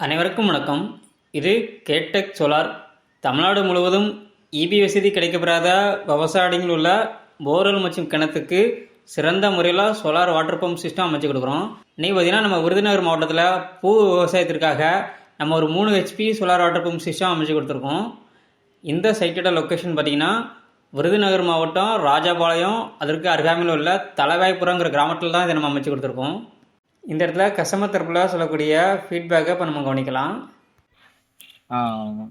அனைவருக்கும் வணக்கம். இது கேட்டெக் சோலார். தமிழ்நாடு முழுவதும் இபி வசதி கிடைக்கப்பெறாத விவசாயிகள் உள்ள போர்வெல் மற்றும் கிணத்துக்கு சிறந்த முறையில் சோலார் வாட்டர் பம்ப் சிஸ்டம் அமைச்சு கொடுக்குறோம். இன்றைக்கி பார்த்தீங்கன்னா நம்ம விருதுநகர் மாவட்டத்தில் பூ விவசாயத்திற்காக நம்ம ஒரு மூணு HP solar water pump system அமைச்சு கொடுத்துருக்கோம். இந்த சைட்டோட லொக்கேஷன் பார்த்தீங்கன்னா விருதுநகர் மாவட்டம் ராஜாபாளையம். அதற்கு அருகாமையில் உள்ள தலைவாய்ப்புறங்கிற கிராமத்தில் தான் இதை நம்ம அமைச்சு கொடுத்துருக்கோம். இந்த இடத்துல கஸ்டமர் தரப்பில் சொல்லக்கூடிய ஃபீட்பேக்கை இப்போ நம்ம கவனிக்கலாம். ஆ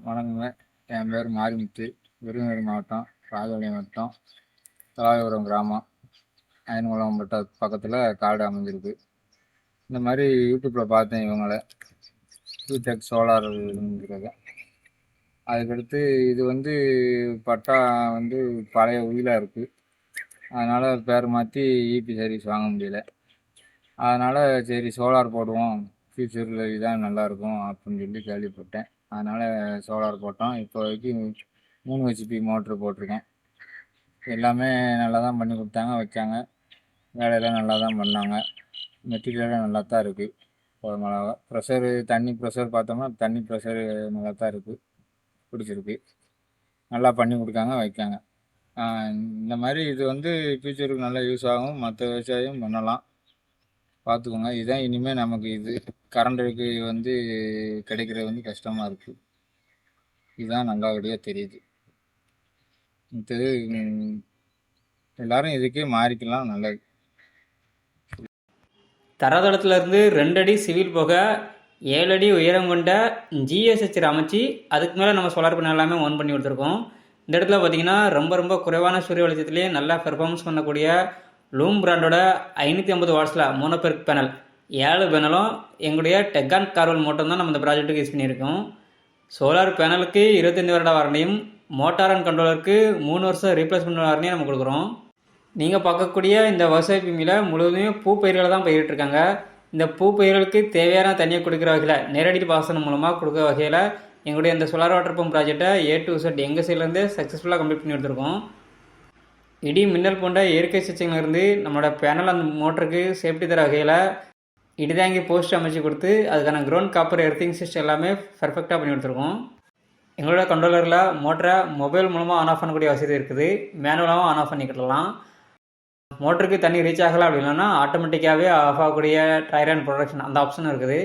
வணக்கங்க. என் பேர் மாரிமுத்து. விருதுநகர் மாவட்டம் ராஜபாளையம் வட்டம் தலாயபுரம் கிராமம். அயன்குளம் வட்ட பக்கத்தில் காடு அமைஞ்சிருக்கு. இந்த மாதிரி யூடியூப்பில் பார்த்தேன் இவங்களை. டெக் சோலார் அதுக்கடுத்து இது வந்து பட்டா வந்து பழைய உயிலாக இருக்குது அதனால் பேர் மாற்றி இபி சர்வீஸ் வாங்க முடியல. அதனால் சரி சோலார் போடுவோம். ஃப்யூச்சரில் இதான் நல்லாயிருக்கும் அப்படின்னு சொல்லி கேள்விப்பட்டேன். அதனால் சோலார் போட்டோம். இப்போ வரைக்கும் மூணு ஹெச்பி மோட்ரு போட்டிருக்கேன். எல்லாமே நல்லா தான் பண்ணி கொடுத்தாங்க வச்சாங்க. வேலையெல்லாம் நல்லா தான் பண்ணாங்க. மெட்டீரியலாம் நல்லா தான் இருக்குது போதுமானவா ப்ரெஷரு தண்ணி ப்ரெஷர் பார்த்தோம்னா தண்ணி ப்ரெஷரு நல்லா தான் இருக்குது பிடிச்சிருக்கு. நல்லா பண்ணி கொடுக்காங்க வைக்காங்க. இந்த மாதிரி இது வந்து ஃப்யூச்சருக்கு நல்லா யூஸ் ஆகும். மற்ற விவசாயம் பண்ணலாம். பார்த்துக்கோங்க இதுதான் இனிமேல் நமக்கு இது. கரண்ட்டுக்கு வந்து கிடைக்கிறது வந்து கஷ்டமாக இருக்குது இதுதான் நல்லபடியாக தெரியுது. மற்றது எல்லாரும் இதுக்கே மாறிக்கலாம். நல்லது. தரதளத்துலேருந்து ரெண்டு அடி சிவில் போக ஏழு அடி உயரம் கொண்ட ஜிஎஸ்ஹெச் அமைச்சு அதுக்கு மேலே நம்ம சோலார் பேனல் எல்லாமே ஆன் பண்ணி கொடுத்துருக்கோம். இந்த இடத்துல பார்த்தீங்கன்னா ரொம்ப ரொம்ப குறைவான சூரிய வெளிச்சத்துலேயே நல்லா பெர்ஃபார்மன்ஸ் பண்ணக்கூடிய லூம் பிராண்டோட ஐநூற்றி ஐம்பது வாட்ஸில் மோனோபெர்க் பேனல். ஏழு பேனலும் எங்களுடைய டெக்கான் கார்வல் மோட்டர் தான் நம்ம இந்த ப்ராஜெக்ட்டுக்கு யூஸ் பண்ணியிருக்கோம். சோலார் பேனலுக்கு இருபத்தஞ்சி வருட வாரண்டியும் மோட்டார் அண்ட் கண்ட்ரோலருக்கு மூணு வருஷம் ரீப்ளேஸ்மெண்ட் வாரண்டியும் நம்ம கொடுக்குறோம். நீங்கள் பார்க்கக்கூடிய இந்த விவசாய பூமியில் முழுவதுமே பூ பயிர்களை தான் பயிரிட்டுருக்காங்க இந்த பூ பயிர்களுக்கு தேவையான தண்ணியை கொடுக்குற வகையில் நேரடி பாசனம் மூலமாக கொடுக்குற வகையில் எங்களுடைய இந்த சோலார் வாட்டர் பம்ப் ப்ராஜெக்டை ஏ டு செட் எங்கள் சைட்லேருந்து சக்ஸஸ்ஃபுல்லாக கம்ப்ளீட் பண்ணி எடுத்திருக்கோம் இடி மின்னல் போன்ற இயற்கை சிச்சைகளிலிருந்து நம்மளோட பேனல் அந்த மோட்டருக்கு சேஃப்டி தர வகையில் இடிதாங்கி போஸ்ட் அமைச்சு கொடுத்து அதுக்கான க்ரௌண்ட் காப்பர் எர்த்திங் சிஸ்டம் எல்லாமே பர்ஃபெக்டாக பண்ணி கொடுத்துருக்கோம். எங்களோட கண்ட்ரோலரில் மோட்டரை மொபைல் மூலமாக ஆன் ஆஃப் பண்ணக்கூடிய வசதி இருக்குது. மேனுவலாகவும் ஆன் ஆஃப் பண்ணிக்கிடலாம். மோட்டருக்கு தண்ணி ரீச் ஆகலை அப்படின்னா ஆட்டோமேட்டிக்காகவே ஆஃப் ஆகக்கூடிய டயர் அண்ட் ப்ரொடக்ஷன் அந்த ஆப்ஷனும் இருக்குது.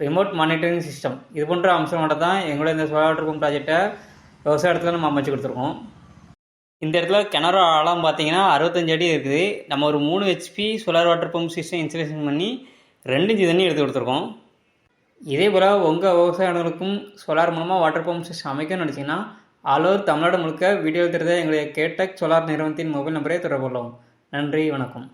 ரிமோட் மானிட்டரிங் சிஸ்டம் இது போன்ற அம்சம் மட்டும் தான் எங்களோட இந்த சோலார் வாட்டர் ப்ராஜெக்டை விவசாய இடத்துல நம்ம அமைச்சு கொடுத்துருக்கோம். இந்த இடத்துல கிணறு ஆழம் பார்த்தீங்கன்னா அறுபத்தஞ்சு அடி இருக்குது. நம்ம ஒரு மூணு HP solar water pump system installation பண்ணி ரெண்டு இன்ச்சு தண்ணி எடுத்து கொடுத்துருக்கோம். இதே போல் உங்கள் விவசாயிகளுக்கும் சோலார் மூலமாக வாட்டர் பம்ப் சிஸ்டம் அமைக்கணும்னு நினச்சிங்கன்னா ஆல் ஓவர் தமிழ்நாடு முழுக்க வீடியோ தெரிந்த எங்களுடைய கேட்டக் சோலார் நிறுவனத்தின் மொபைல் நம்பரை தொடர்பு கொள்ளவும். நன்றி வணக்கம்.